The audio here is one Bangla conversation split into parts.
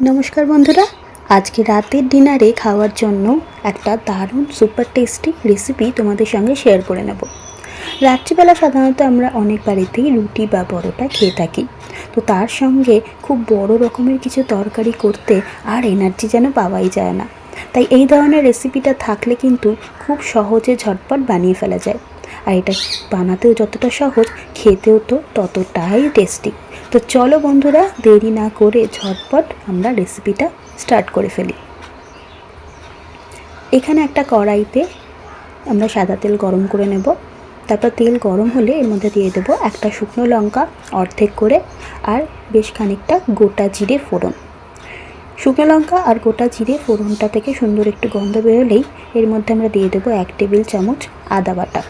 নমস্কার বন্ধুরা, আজকে রাতের ডিনারে খাওয়ার জন্য একটা দারুণ সুপার টেস্টি রেসিপি তোমাদের সঙ্গে শেয়ার করে নেব। রাত্রিবেলা সাধারণত আমরা অনেক বাড়িতেই রুটি বা পরোটা খেয়ে থাকি। তো তার সঙ্গে খুব বড় রকমের কিছু তরকারি করতে আর এনার্জি যেন পাওয়াই যায় না। তাই এই ধরনের রেসিপিটা থাকলে কিন্তু খুব সহজে ঝটপট বানিয়ে ফেলা যায়। আর এটা বানাতেও যতটা সহজ, খেতেও তো ততটাই টেস্টি তো চলো বন্ধুরা, দেরি না করে ঝটপট আমরা রেসিপিটা স্টার্ট করে ফেলি। এখানে একটা কড়াইতে আমরা সাদা তেল গরম করে নেব। তারপর তেল গরম হলে এর মধ্যে দিয়ে দেবো একটা শুকনো লঙ্কা অর্ধেক করে আর বেশ খানিকটা গোটা জিরে ফোড়ন। শুকনো লঙ্কা আর গোটা জিরে ফোড়নটা থেকে সুন্দর একটু গন্ধ বেরোলেই এর মধ্যে আমরা দিয়ে দেবো এক টেবিল চামচ আদা বাটা।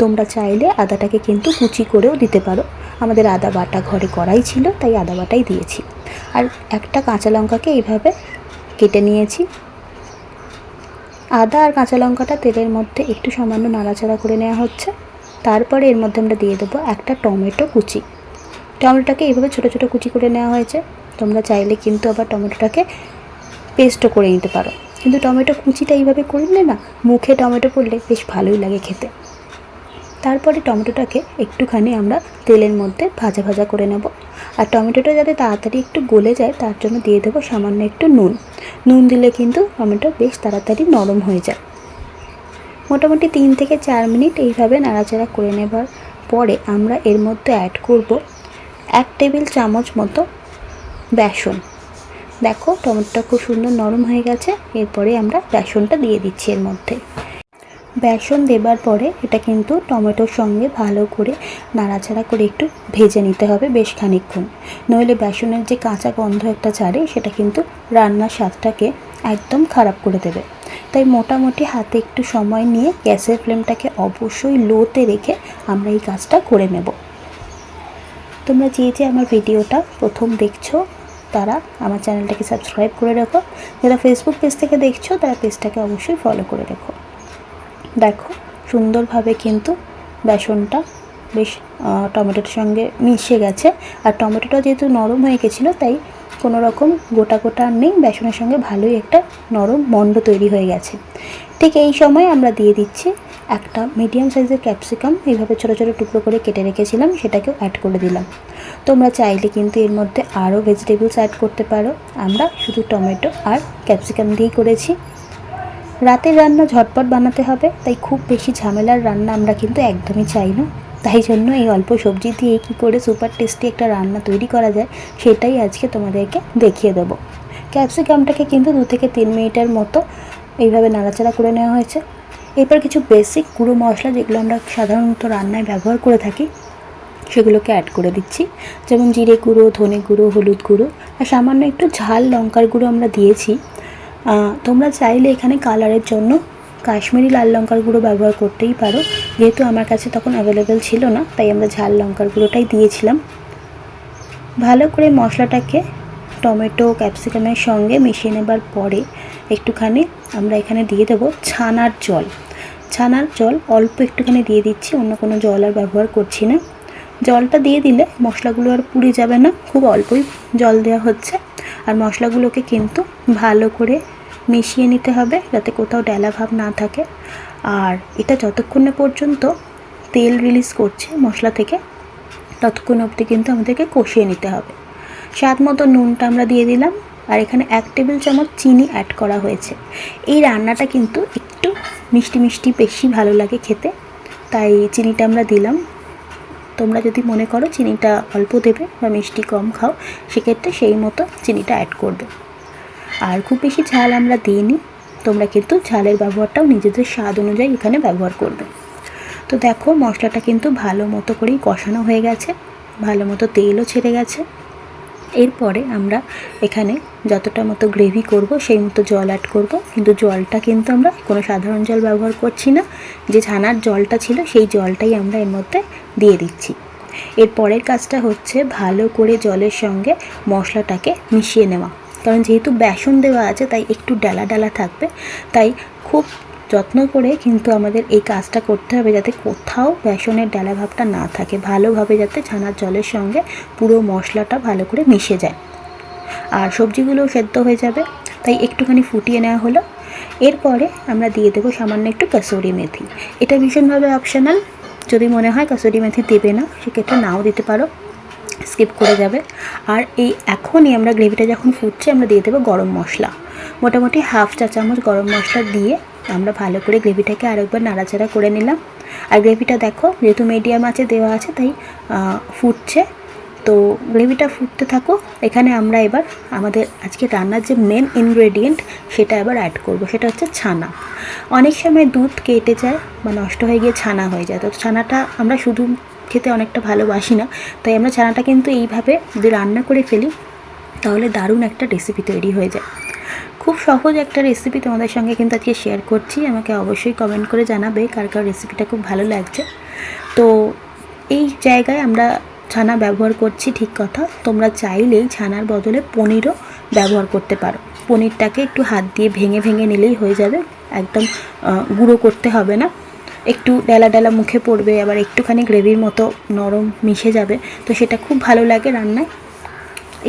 তোমরা চাইলে আদাটাকে কিন্তু কুচি করেও দিতে পারো। আমাদের আদা বাটা ঘরে করাই ছিল, তাই আদা বাটাই দিয়েছি। আর একটা কাঁচা লঙ্কাকে এইভাবে কেটে নিয়েছি। আদা আর কাঁচা লঙ্কাটা তেলের মধ্যে একটু সামান্য নাড়াচাড়া করে নেওয়া হচ্ছে। তারপরে এর মধ্যে আমরা দিয়ে দেবো একটা টমেটো কুচি। টমেটোটাকে এইভাবে ছোটো ছোটো কুচি করে নেওয়া হয়েছে। তোমরা চাইলে কিন্তু আবার টমেটোটাকে পেস্টও করে নিতে পারো। কিন্তু টমেটো কুচিটা এইভাবে করলে না, মুখে টমেটো পড়লে বেশ ভালোই লাগে খেতে। তারপরে টমেটোটাকে একটুখানি আমরা তেলের মধ্যে ভাজা ভাজা করে নেব। আর টমেটোটা যাতে তাড়াতাড়ি একটু গলে যায়, তার জন্য দিয়ে দেবো সামান্য একটু নুন। নুন দিলে কিন্তু টমেটো বেশ তাড়াতাড়ি নরম হয়ে যায়। মোটামুটি তিন থেকে চার মিনিট এইভাবে নাড়াচাড়া করে নেবার পরে আমরা এর মধ্যে অ্যাড করব এক টেবিল চামচ মতো বেসন। দেখো টমেটোটা খুব সুন্দর নরম হয়ে গেছে, এরপরে আমরা বেসনটা দিয়ে দিচ্ছি এর মধ্যে। বেসন দেবার পরে এটা কিন্তু টমেটোর সঙ্গে ভালো করে নাড়াচাড়া করে একটু ভেজে নিতে হবে বেশ খানিকক্ষণ। নইলে বেসনের যে কাঁচা গন্ধ একটা ছাড়ে, সেটা কিন্তু রান্নার স্বাদটাকে একদম খারাপ করে দেবে। তাই মোটামুটি হাতে একটু সময় নিয়ে গ্যাসের ফ্লেমটাকে অবশ্যই লোতে রেখে আমরা এই কাজটা করে নেব। তোমরা যে যে আমার ভিডিওটা প্রথম দেখছ, তারা আমার চ্যানেলটাকে সাবস্ক্রাইব করে রাখো। যারা ফেসবুক পেজ থেকে দেখছ, তারা পেজটাকে অবশ্যই ফলো করে রেখো। দেখো, সুন্দরভাবে কিন্তু বেসনটা বেশ টমেটোর সঙ্গে মিশে গেছে। আর টমেটোটা যেহেতু নরম হয়ে গেছিল, তাই কোনো রকম গোটা গোটা নেই, বেসনের সঙ্গে ভালোই একটা নরম মণ্ড তৈরি হয়ে গেছে। ঠিক এই সময় আমরা দিয়ে দিচ্ছি একটা মিডিয়াম সাইজের ক্যাপসিকাম এইভাবে ছোটো ছোটো টুকরো করে কেটে রেখেছিলাম, সেটাকেও অ্যাড করে দিলাম। তোমরা চাইলে কিন্তু এর মধ্যে আরও ভেজিটেবলস অ্যাড করতে পারো। আমরা শুধু টমেটো আর ক্যাপসিকাম দিয়েই করেছি। রাতের রান্না ঝটপট বানাতে হবে, তাই খুব বেশি ঝামেলার রান্না আমরা কিন্তু একদমই চাই না। তাই জন্য এই অল্প সবজি দিয়ে কী করে সুপার টেস্টি একটা রান্না তৈরি করা যায়, সেটাই আজকে তোমাদেরকে দেখিয়ে দেবো। ক্যাপসিকামটাকে কিন্তু দু থেকে তিন মিনিটের মতো এইভাবে নাড়াচাড়া করে নেওয়া হয়েছে। এরপর কিছু বেসিক গুঁড়ো মশলা যেগুলো আমরা সাধারণত রান্নায় ব্যবহার করে থাকি, সেগুলোকে অ্যাড করে দিচ্ছি। যেমন জিরে গুঁড়ো, ধনে গুঁড়ো, হলুদ গুঁড়ো, আর সামান্য একটু ঝাল লঙ্কার গুঁড়ো আমরা দিয়েছি। তোমরা চাইলে এখানে কালারের জন্য কাশ্মীরি লাল লঙ্কার গুঁড়ো ব্যবহার করতেই পারো। যেহেতু আমার কাছে তখন অ্যাভেলেবেল ছিল না, তাই আমরা ঝাল লঙ্কার গুঁড়োটাই দিয়েছিলাম। ভালো করে মশলাটাকে টমেটো, ক্যাপসিকামের সঙ্গে মিশিয়ে নেবার পরে একটুখানি আমরা এখানে দিয়ে দেবো ছানার জল। ছানার জল অল্প একটুখানি দিয়ে দিচ্ছি, অন্য কোনো জল আর ব্যবহার করছি না। জলটা দিয়ে দিলে মশলাগুলো আর পুড়ে যাবে না, খুব অল্পই জল দেওয়া হচ্ছে। আর মশলাগুলোকে কিন্তু ভালো করে মিশিয়ে নিতে হবে যাতে কোথাও ডেলা ভাব না থাকে। আর এটা যতক্ষণ না পর্যন্ত তেল রিলিজ করছে মশলা থেকে, ততক্ষণ অবধি কিন্তু আমাদেরকে কষিয়ে নিতে হবে। স্বাদ মতো নুনটা আমরা দিয়ে দিলাম আর এখানে এক টেবিল চামচ চিনি অ্যাড করা হয়েছে। এই রান্নাটা কিন্তু একটু মিষ্টি মিষ্টি, বেশি ভালো লাগে খেতে, তাই চিনিটা আমরা দিলাম। তোমরা যদি মনে করো চিনিটা অল্প দেবে বা মিষ্টি কম খাও, সেক্ষেত্রে সেই মতো চিনিটা অ্যাড করবে। আর খুব বেশি ঝাল আমরা দিইনি, তোমরা কিন্তু ঝালের ব্যবহারটাও নিজেদের স্বাদ অনুযায়ী এখানে ব্যবহার করবে। তো দেখো মশলাটা কিন্তু ভালো মতো করেই কষানো হয়ে গেছে, ভালো মতো তেলও ছেড়ে গেছে। এরপরে আমরা এখানে যতটা মতো গ্রেভি করব, সেই মতো জল অ্যাড করব। কিন্তু জলটা কিন্তু আমরা কোনো সাধারণ জল ব্যবহার করছি না। যে ছানার জলটা ছিল, সেই জলটাই আমরা এর মধ্যে দিয়ে দিচ্ছি। এর পরের কাজটা হচ্ছে ভালো করে জলের সঙ্গে মশলাটাকে মিশিয়ে নেওয়া। কারণ যেহেতু বেসন দেওয়া আছে, তাই একটু ডালা ডালা থাকবে। তাই খুব যত্ন করে কিন্তু আমাদের এই কাজটা করতে হবে যাতে কোথাও বেসনের ডালা ভাবটা না থাকে, ভালোভাবে যাতে ছানার জলের সঙ্গে পুরো মশলাটা ভালো করে মিশে যায়। আর সবজিগুলোও সেদ্ধ হয়ে যাবে, তাই একটুখানি ফুটিয়ে নেওয়া হলো। এরপরে আমরা দিয়ে দেবো সামান্য একটু কাসুরি মেথি। এটা ভীষণভাবে অপশনাল যদি মনে হয় কাসুরি মেথি দেবে না, সেক্ষেত্রে নাও দিতে পারো, স্কিপ করে যাবে। আর এই এখনই আমরা গ্রেভিটা যখন ফুটছে, আমরা দিয়ে দেবো গরম মশলা। মোটামুটি হাফ চা চামচ গরম মশলা দিয়ে আমরা ভালো করে গ্রেভিটাকে আরেকবার নাড়াচাড়া করে নিলাম। আর গ্রেভিটা দেখো, যেহেতু মিডিয়াম আছে দেওয়া আছে, তাই ফুটছে। তো গ্রেভিটা ফুটতে থাকো এখানে আমরা এবার আমাদের আজকে রান্নার যে মেন ইনগ্রেডিয়েন্ট সেটা এবার অ্যাড করব, সেটা হচ্ছে ছানা। অনেক সময় দুধ কেটে যায় বা নষ্ট হয়ে গিয়ে ছানা হয়ে যায়, তো ছানাটা আমরা শুধু খেতে অনেকটা ভালোবাসি না, তাই আমরা ছানাটা কিন্তু এইভাবে যদি রান্না করে ফেলি, তাহলে দারুণ একটা রেসিপি তৈরি হয়ে যায়। খুব সহজ একটা রেসিপি তোমাদের সঙ্গে কিন্তু আজকে শেয়ার করছি। আমাকে অবশ্যই কমেন্ট করে জানাবে কার কার রেসিপিটা খুব ভালো লাগছে। তো এই জায়গায় আমরা ছানা ব্যবহার করছি ঠিক কথা। তোমরা চাইলেই ছানার বদলে পনিরও ব্যবহার করতে পারো। পনিরটাকে একটু হাত দিয়ে ভেঙে ভেঙে নিলেই হয়ে যাবে। একদম গুঁড়ো করতে হবে না। একটু ডেলা ডেলা মুখে পড়বে, আবার একটুখানি গ্রেভির মতো নরম মিশে যাবে। তো সেটা খুব ভালো লাগে রান্নায়।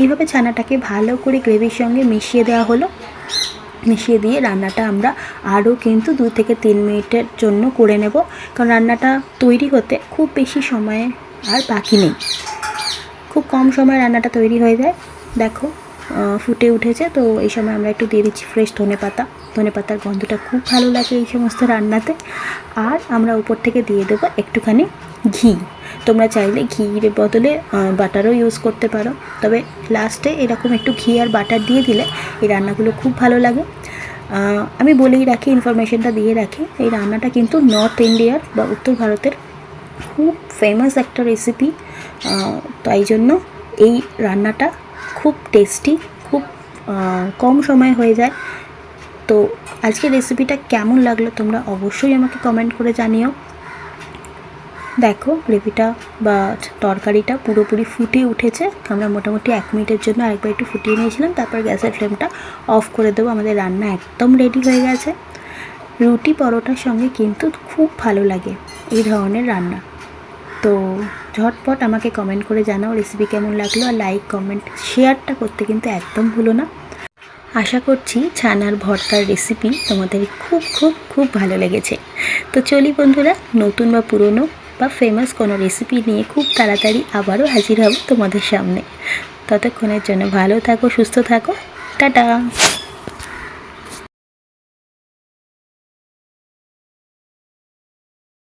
এইভাবে ছানাটাকে ভালো করে গ্রেভির সঙ্গে মিশিয়ে দেওয়া হলো। মিশিয়ে দিয়ে রান্নাটা আমরা আরও কিন্তু দু থেকে তিন মিনিটের জন্য করে নেব। কারণ রান্নাটা তৈরি হতে খুব বেশি সময় আর বাকি নেই। খুব কম সময় রান্নাটা তৈরি হয়ে যায়। দেখো ফুটে উঠেছে। তো এই সময় আমরা একটু দিয়ে দিচ্ছি ফ্রেশ ধনে পাতা। ধনে পাতার গন্ধটা খুব ভালো লাগে এই সমস্ত রান্নাতে। আর আমরা উপর থেকে দিয়ে দেবো একটুখানি ঘি। তোমরা চাইলে ঘির বদলে বাটারও ইউজ করতে পারো। তবে লাস্টে এরকম একটু ঘি আর বাটার দিয়ে দিলে এই রান্নাগুলো খুব ভালো লাগে। আমি বলেই রাখি ইনফরমেশনটা দিয়ে রাখি, এই রান্নাটা কিন্তু নর্থ ইন্ডিয়ার বা উত্তর ভারতের খুব ফেমাস একটা রেসিপি তাই জন্য এই রান্নাটা খুব টেস্টি খুব কম সময় হয়ে যায়। তো আজকে রেসিপিটা কেমন লাগল তোমরা অবশ্যই আমাকে কমেন্ট করে জানিও। দেখো, গ্রেভিটা বা তরকারিটা পুরোপুরি ফুটে উঠেছে। আমরা মোটামুটি এক মিনিটের জন্য আরেকবার একটু ফুটিয়ে নিয়েছিলাম। তারপর গ্যাসের ফ্লেমটা অফ করে দেবো। আমাদের রান্না একদম রেডি হয়ে গেছে। রুটি পরোটার সঙ্গে কিন্তু খুব ভালো লাগে এই ধরনের রান্না। তো ঝটপট আমাকে কমেন্ট করে জানাও রেসিপি কেমন লাগল আর লাইক কমেন্ট শেয়ারটা করতে কিন্তু একদম ভুলো না। আশা করছি ছানার ভর্তার রেসিপি তোমাদের খুব খুব খুব ভালো লেগেছে। তো চলি বন্ধুরা, নতুন বা পুরনো বা ফেমাস কোনো রেসিপি নিয়ে খুব তাড়াতাড়ি আবারও হাজির হব তোমাদের সামনে। ততক্ষণের জন্য ভালো থাকো, সুস্থ থাকো। টাটা!